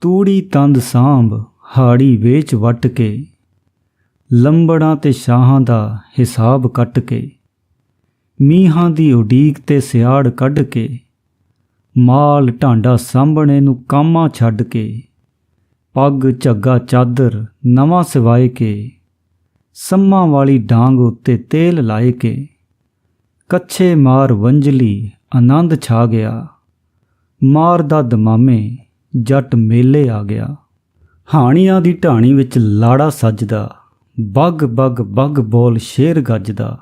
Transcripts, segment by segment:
ਤੂੜੀ ਤੰਦ ਸਾਂਭ, ਹਾੜੀ ਵੇਚ ਵੱਟ ਕੇ। ਲੰਬੜਾਂ ਤੇ ਸ਼ਾਹਾਂ ਦਾ ਹਿਸਾਬ ਕੱਟ ਕੇ। ਮੀਂਹਾਂ ਦੀ ਉਡੀਕ ਤੇ ਸਿਆੜ ਕੱਢ ਕੇ। ਮਾਲ ਢਾਂਡਾ ਸਾਂਭਣੇ ਨੂੰ ਕਾਮਾਂ ਛੱਡ ਕੇ। ਪੱਗ, ਝੱਗਾ, ਚਾਦਰ ਨਵਾਂ ਸਿਵਾਏ ਕੇ। ਸੰਮਾਂ ਵਾਲੀ ਡਾਂਗ ਉੱਤੇ ਤੇਲ ਲਾਏ ਕੇ। ਕੱਛੇ ਮਾਰ ਵੰਜਲੀ ਆਨੰਦ ਛਾ ਗਿਆ। ਮਾਰ ਦਾ ਦਮਾਮੇ ਜੱਟ ਮੇਲੇ ਆ ਗਿਆ। ਹਾਣੀਆਂ ਦੀ ਢਾਣੀ ਵਿੱਚ ਲਾੜਾ ਸੱਜਦਾ, ਬੱਗ ਬੱਗ ਬੱਗ ਬੋਲ ਸ਼ੇਰ ਗੱਜਦਾ।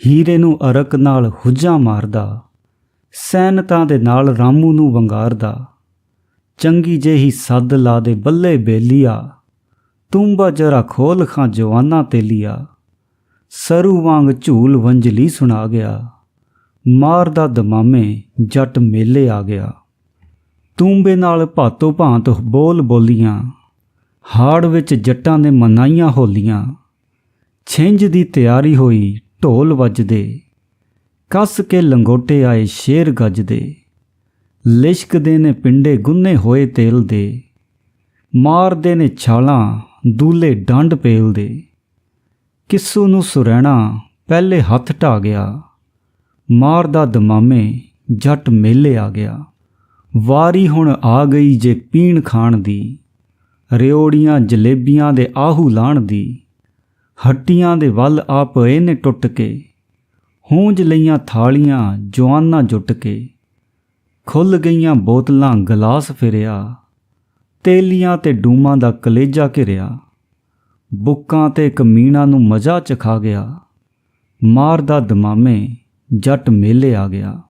ਹੀਰੇ ਨੂੰ ਅਰਕ ਨਾਲ ਹੁੱਜਾਂ ਮਾਰਦਾ ਸੈਨਤਾਂ ਦੇ ਨਾਲ ਰਾਮੂ ਨੂੰ ਵੰਗਾਰਦਾ। ਚੰਗੀ ਜਿਹੀ ਸੱਦ ਲਾ ਦੇ ਬੱਲੇ ਬੇਲੀਆ, ਤੂੰਬਾ ਜਰਾ ਖੋਲ ਖਾਂ ਜਵਾਨਾ ਤੇਲੀਆ। ਸਰੂ ਵਾਂਗ ਝੂਲ ਵੰਜਲੀ ਸੁਣਾ ਗਿਆ, ਮਾਰਦਾ ਦਮਾਮੇ ਜੱਟ ਮੇਲੇ ਆ ਗਿਆ। ਤੂੰਬੇ ਨਾਲ ਭਾਤੋ ਭਾਂਤ ਬੋਲ ਬੋਲੀਆਂ, ਹਾੜ ਵਿੱਚ ਜੱਟਾਂ ਦੇ ਮਨਾਈਆਂ ਹੋਲੀਆਂ। ਛਿੰਝ ਦੀ ਤਿਆਰੀ ਹੋਈ ਢੋਲ ਵੱਜਦੇ, ਕੱਸ ਕੇ ਲੰਗੋਟੇ ਆਏ ਸ਼ੇਰ ਗੱਜਦੇ। ਲਿਸ਼ਕਦੇ ਨੇ ਪਿੰਡੇ ਗੁੰਨੇ ਹੋਏ ਤੇਲ ਦੇ ਮਾਰਦੇ ਨੇ ਛਾਲਾਂ ਦੂਲੇ ਡੰਡ ਪੇਲਦੇ। ਕਿਸੂ ਨੂੰ ਸੁਰੈਣਾ ਪਹਿਲੇ ਹੱਥ ਢਾ ਗਿਆ ਮਾਰਦਾ ਦਮਾਮੇ ਜੱਟ ਮੇਲੇ ਆ ਗਿਆ। ਵਾਰੀ ਹੁਣ ਆ ਗਈ ਜੇ ਪੀਣ ਖਾਣ ਦੀ। ਰਿਓੜੀਆਂ ਜਲੇਬੀਆਂ ਦੇ ਆਹੂ ਲਾਣ ਦੀ। ਹੱਟੀਆਂ ਦੇ ਵੱਲ ਆ ਪਏ ਨੇ ਟੁੱਟ ਕੇ। ਹੂੰਜ ਲਈਆਂ ਥਾਲੀਆਂ ਜਵਾਨਾਂ ਜੁੱਟ ਕੇ। ਖੁੱਲ ਗਈਆਂ ਬੋਤਲਾਂ ਗਲਾਸ ਫਿਰਿਆ। ਤੇਲੀਆਂ ਤੇ ਡੂਮਾਂ ਦਾ ਕਲੇਜਾ ਘਿਰਿਆ। ਬੁੱਕਾਂ ਤੇ ਕਮੀਣਾ ਨੂੰ ਮਜ਼ਾ ਚਖਾ ਗਿਆ। ਮਾਰਦਾ ਦਮਾਮੇ ਜੱਟ ਮੇਲੇ ਆ ਗਿਆ।